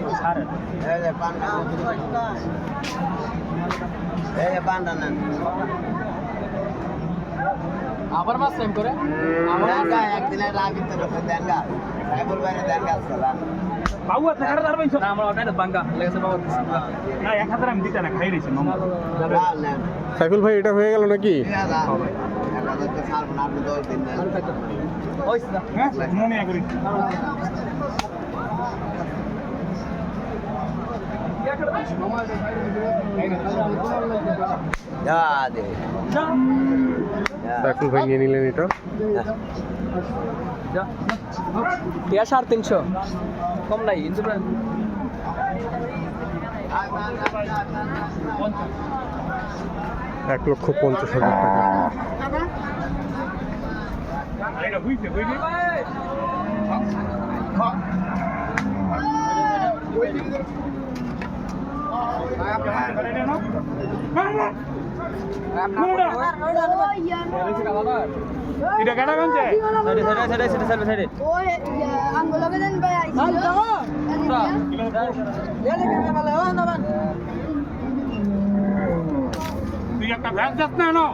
তো সারে আবার মাছ টাইম করে? একদিনের রাগি রকম দেনগা সাইবুল বাইরে দেনগা আসলা বাবু আছে কাটা দাঁড়াবেন না আমরা ওটাই বাঙ্গা। লেগেছে বাবু না এক হাজার আমি দিতে না খাই রয়েছি মামা লাল নেন সাইফুল ভাই এটা হয়ে গেল নাকি? সাইফুল ভাই নিয়ে নিলেন এটা। সাড়ে তিনশো। কম নাই এক লক্ষ পঞ্চাশ হাজার টাকা। বুঝতে বুঝলি এটা কাটা কানছে সাইডে সাইডে সাইডে সাইডে সাইডে তুই একটা ভ্যাস যাস না চালাও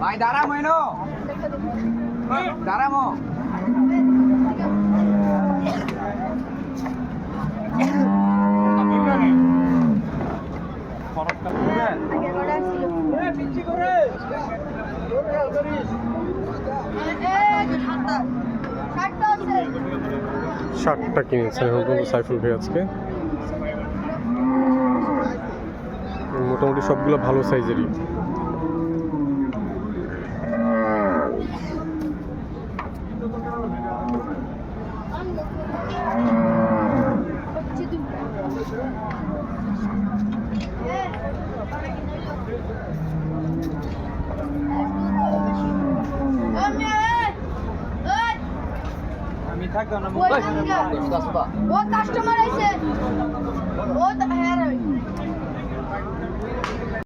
ভাই দাঁড়ামো এনো দাঁড়ামো ষাটটা কিনেছেন এখন পর্যন্ত সাইফুল ভাই আজকে। মোটামুটি সবগুলো ভালো সাইজেরই। ও কাস্টমার আইছে। ও হ্যাঁ